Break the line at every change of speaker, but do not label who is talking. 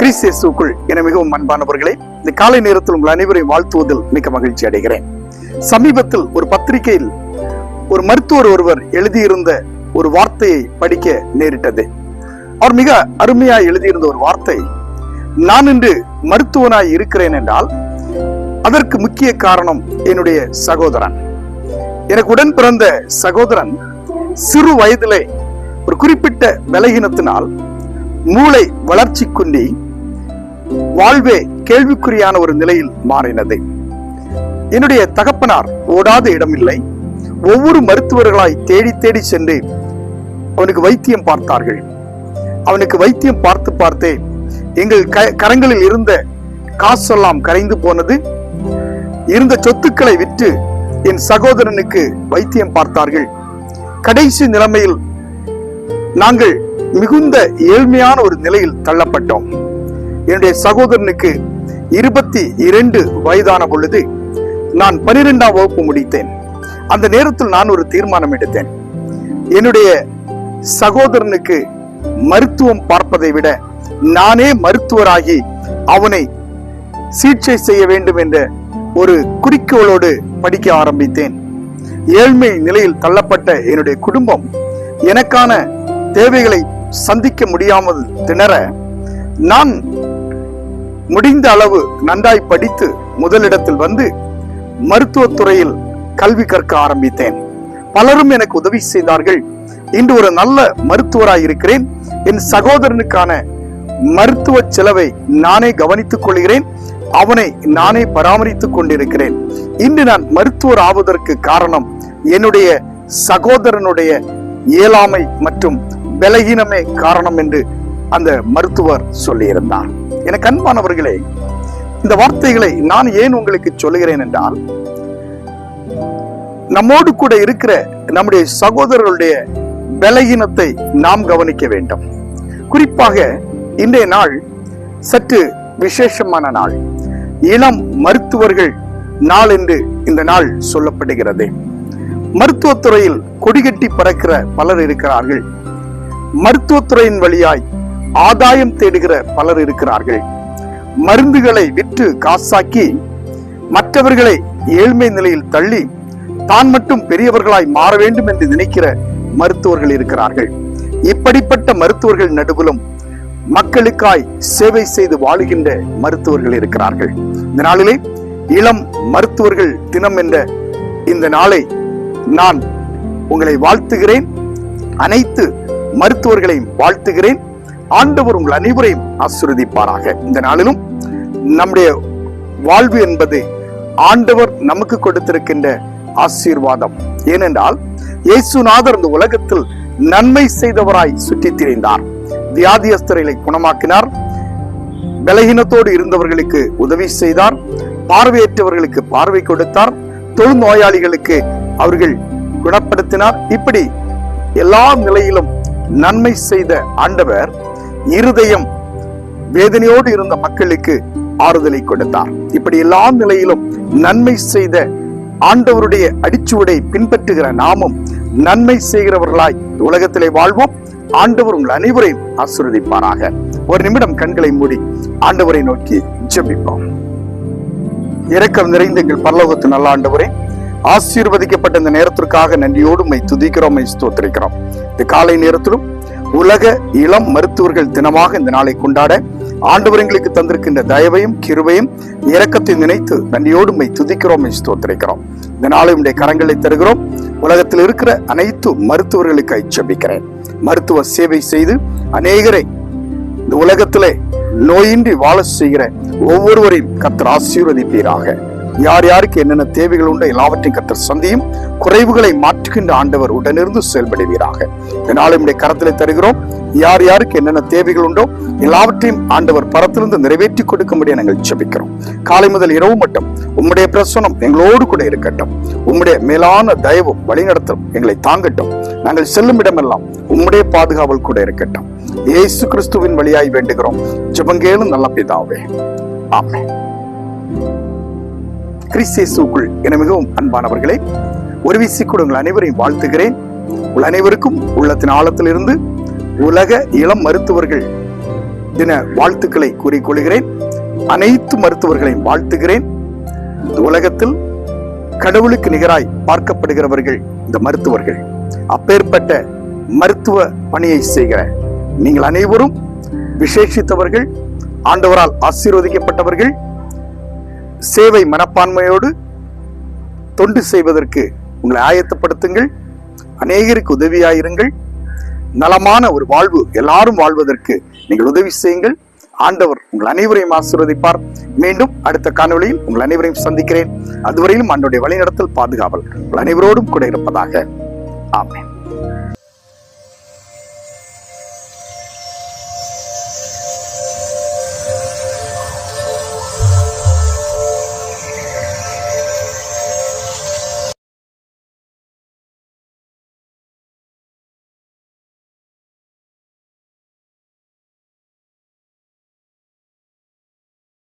கிறிஸ்தேசுக்குள் என மிகவும் அன்பானவர்களே இந்த காலை நேரத்தில் உங்கள் அனைவரையும் வாழ்த்துவதில் மிக மகிழ்ச்சி அடைகிறேன். சமீபத்தில் ஒரு பத்திரிகையில் ஒரு மருத்துவர் ஒருவர் எழுதியிருந்த ஒரு வார்த்தையை படிக்க நேரிட்டது. அவர் மிக அருமையாய் எழுதியிருந்த ஒரு வார்த்தை நான் இன்று மருத்துவனாய் இருக்கிறேன் என்றால் அதற்கு முக்கிய காரணம் என்னுடைய சகோதரன். எனக்கு உடன் பிறந்த சகோதரன் சிறு வயதிலே ஒரு குறிப்பிட்ட பலகீனத்தினால் மூளை வளர்ச்சி குன்றி வாழ்வே கேள்விக்குறியான ஒரு நிலையில் மாறினது. என்னுடைய தகப்பனார் ஓடாத இடமில்லை. ஒவ்வொரு மருத்துவர்களாய் தேடி தேடி சென்று அவனுக்கு வைத்தியம் பார்த்தார்கள். அவனுக்கு வைத்தியம் பார்த்து பார்த்தே எங்கள் க- கரங்களில் இருந்த காசெல்லாம் கரைந்து போனது. இருந்த சொத்துக்களை விற்று என் சகோதரனுக்கு வைத்தியம் பார்த்தார்கள். கடைசி நிலைமையில் நாங்கள் மிகுந்த ஏழ்மையான ஒரு நிலையில் தள்ளப்பட்டோம். என்னுடைய சகோதரனுக்கு இருபத்தி இரண்டு வயதான பொழுது நான் பனிரெண்டாம் வகுப்பு முடித்தேன். அந்த நேரத்தில் நான் ஒரு தீர்மானம் எடுத்தேன். என்னுடைய சகோதரனுக்கு மருத்துவம் பார்ப்பதை விட நானே மருத்துவராகி அவனை சிகிச்சை செய்ய வேண்டும் என்ற ஒரு குறிக்கோளோடு படிக்க ஆரம்பித்தேன். ஏழ்மை நிலையில் தள்ளப்பட்ட என்னுடைய குடும்பம் எனக்கான தேவைகளை சந்திக்க முடியாமல் திணற நான் முடிந்த அளவு நன்றாய் படித்து முதலிடத்தில் வந்து மருத்துவத்துறையில் கல்வி கற்க ஆரம்பித்தேன். பலரும் எனக்கு உதவி செய்தார்கள். இன்று ஒரு நல்ல மருத்துவராய் இருக்கிறேன். என் சகோதரனுக்கான மருத்துவ செலவை நானே கவனித்துக் கொள்கிறேன். அவனை நானே பராமரித்துக் கொண்டிருக்கிறேன். இன்று நான் மருத்துவர் ஆவதற்கு காரணம் என்னுடைய சகோதரனுடைய இயலாமை மற்றும் பலகீனமே காரணம் என்று அந்த மருத்துவர் சொல்லியிருந்தார். எனக்கு அன்பானவர்களே இந்த வார்த்தைகளை நான் ஏன் உங்களுக்கு சொல்லுகிறேன் என்றால் நம்மோடு கூட இருக்கிற நம்முடைய சகோதரர்களுடைய பலகீனத்தை நாம் கவனிக்க வேண்டும். குறிப்பாக இன்றைய நாள் சற்று விசேஷமான நாள். இளம் மருத்துவர்கள் நாள் என்று இந்த நாள் சொல்லப்படுகிறது. மருத்துவத்துறையில் கொடிகட்டி பறக்கிற பலர் இருக்கிறார்கள். மருத்துவத்துறையின் வழியாய் ஆதாயம் தேடுகிற பலர் இருக்கிறார்கள். மருந்துகளை விற்று காசாக்கி மற்றவர்களை ஏழ்மை நிலையில் தள்ளி தான் மட்டும் பெரியவர்களாய் மாற வேண்டும் என்று நினைக்கிற மருத்துவர்கள் இருக்கிறார்கள். இப்படிப்பட்ட மருத்துவர்கள் நடுவிலும் மக்களுக்காய் சேவை செய்து வாழுகின்ற மருத்துவர்கள் இருக்கிறார்கள். இந்த நாளிலே இளம் மருத்துவர்கள் தினம் என்ற இந்த நாளை நான் உங்களை வாழ்த்துகிறேன். அனைத்து மருத்துவர்களையும் வாழ்த்துகிறேன். ஆண்டவர் உங்கள் அனைவரையும் ஆசிர்வதிப்பாராக. இந்த நாளிலும் நம்முடைய வாழ்வு என்பது ஆண்டவர் நமக்கு கொடுத்திருக்கின்ற ஆசீர்வாதம். ஏனென்றால் இயேசுநாதர் இந்த உலகத்தில் நன்மை செய்தவராய் சுற்றித் திரிந்தார் வியாதியஸ்தர்களை குணமாக்கினார். பலகீனத்தோடு இருந்தவர்களுக்கு உதவி செய்தார். பார்வையற்றவர்களுக்கு பார்வை கொடுத்தார். தொழுநோயாளிகளுக்கு அவர்கள் குணப்படுத்தினார். இப்படி எல்லா நிலையிலும் நன்மை செய்த ஆண்டவர் இருதயம் வேதனையோடு இருந்த மக்களுக்கு ஆறுதலை கொடுத்தார். இப்படி எல்லா நிலையிலும் நன்மை செய்த ஆண்டவருடைய அடிச்சுவடை பின்பற்றுகிற நாமும் நன்மை செய்கிறவர்களாய் உலகத்திலே வாழ்வோம். ஆண்டவர் உங்கள் அனைவரையும் ஆசீர்வதிப்பாராக. ஒரு நிமிடம் கண்களை மூடி ஆண்டவரை நோக்கி ஜெபிப்போம். இரக்கம் நிறைந்த எங்கள் பரலோகத்து நல்ல ஆண்டவரே ஆசீர்வதிக்கப்பட்ட இந்த நேரத்திற்காக நன்றியோடு மை துதிக்கிறோம் மை ஸ்தோத்திரிக்கிறோம். இந்த காலை நேரத்திலும் உலக இளம் மருத்துவர்கள் தினமாக இந்த நாளை கொண்டாட ஆண்டவர் எங்களுக்கு தந்திருக்கின்ற தயவையும் கிருவையும் இரக்கத்தை நினைத்து நன்றியோடு மை துதிக்கிறோம் ஸ்தோத்திரிக்கிறோம். இந்த நாளை உடைய கரங்களை தருகிறோம். உலகத்தில் இருக்கிற அனைத்து மருத்துவர்களுக்கு ஐச்சபிக்கிறேன் மருத்துவ சேவை செய்து அநேகரை இந்த உலகத்திலே நோயின்றி வாழ செய்கிற ஒவ்வொருவரையும் கர்த்தர் ஆசீர்வதிப்பீராக. யார் யாருக்கு என்னென்ன தேவைகள் உண்டோ எல்லாவற்றையும் கத்தர் சந்தியும் குறைவுகளை மாற்றுகின்ற ஆண்டவர் உடனிருந்து செயல்படுவீராக. இதனாலும் நம்முடைய கரத்திலே தருகிறோம் யார் யாருக்கு என்னென்ன தேவைகள் உண்டோ எல்லாவற்றையும் ஆண்டவர் பரத்திலிருந்து நிறைவேற்றி கொடுக்கும்படி நாங்கள் ஜபிக்கிறோம். காலை முதல் இரவு மட்டும் உம்முடைய பிரசனம் எங்களோடு கூட இருக்கட்டும். உம்முடைய மேலான தயவும் வழிநடத்தும் எங்களை தாங்கட்டும். நாங்கள் செல்லும் இடமெல்லாம் உம்முடைய பாதுகாவல் கூட இருக்கட்டும். இயேசு கிறிஸ்துவின் வழியாய் வேண்டுகிறோம். ஜபங்கேலும் நல்ல பிதாவே. ஆமே கிறிஸ்தேசுக்குள் என மிகவும் அன்பானவர்களே ஒரு விசிக்கூட உங்கள் அனைவரையும் வாழ்த்துகிறேன். உங்கள் அனைவருக்கும் உள்ளத்தின் ஆழத்திலிருந்து உலக இளம் மருத்துவர்கள் தின வாழ்த்துக்களை கூறிக்கொள்கிறேன். அனைத்து மருத்துவர்களையும் வாழ்த்துகிறேன். இந்த உலகத்தில் கடவுளுக்கு நிகராய் பார்க்கப்படுகிறவர்கள் இந்த மருத்துவர்கள். அப்பேற்பட்ட மருத்துவ பணியை செய்கிற நீங்கள் அனைவரும் விசேஷித்தவர்கள் ஆண்டவரால் ஆசீர்வதிக்கப்பட்டவர்கள் சேவை மனப்பான்மையோடு தொண்டு செய்வதற்கு உங்களை ஆயத்தப்படுத்துங்கள். அநேகருக்கு உதவியாயிருங்கள். நலமான ஒரு வாழ்வு எல்லாரும் வாழ்வதற்கு நீங்கள் உதவி செய்யுங்கள். ஆண்டவர் உங்கள் அனைவரையும் ஆசீர்வதிப்பார். மீண்டும் அடுத்த காணொலியில் உங்கள் அனைவரையும் சந்திக்கிறேன். அதுவரையிலும் ஆண்டோடைய வழிநடத்தல் பாதுகாவல் உங்கள் அனைவரோடும் கூட இருப்பதாக. ஆமேன்.